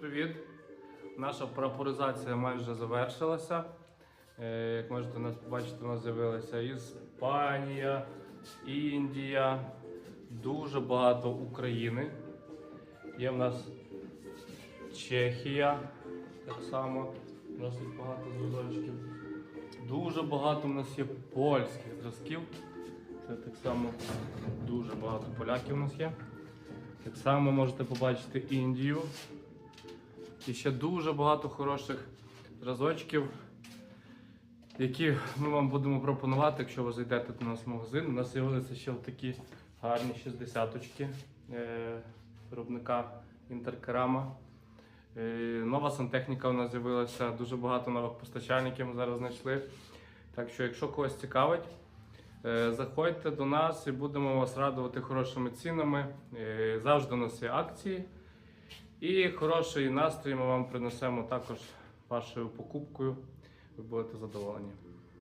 привіт! Наша прапоризація майже завершилася. Е, Як можете нас побачити, у нас з'явилася Іспанія, Індія, дуже багато України. Є в нас Чехія, так само. Досить багато зразочків. Дуже багато в нас є польських зразків. Це так само дуже багато поляків у нас є. Так само можете побачити Індію. І ще дуже багато хороших зразочків, які ми вам будемо пропонувати, якщо ви зайдете до нас в магазин. У нас з'явилися ще такі гарні 60-очки е, виробника Інтеркерама. Е, Нова сантехніка у нас з'явилася, дуже багато нових постачальників ми зараз знайшли. Так що, якщо когось цікавить, Е, Заходьте до нас і будемо вас радувати хорошими цінами. Завжди у нас є акції. І хороший настрій ми вам принесемо також вашою покупкою. Ви будете задоволені.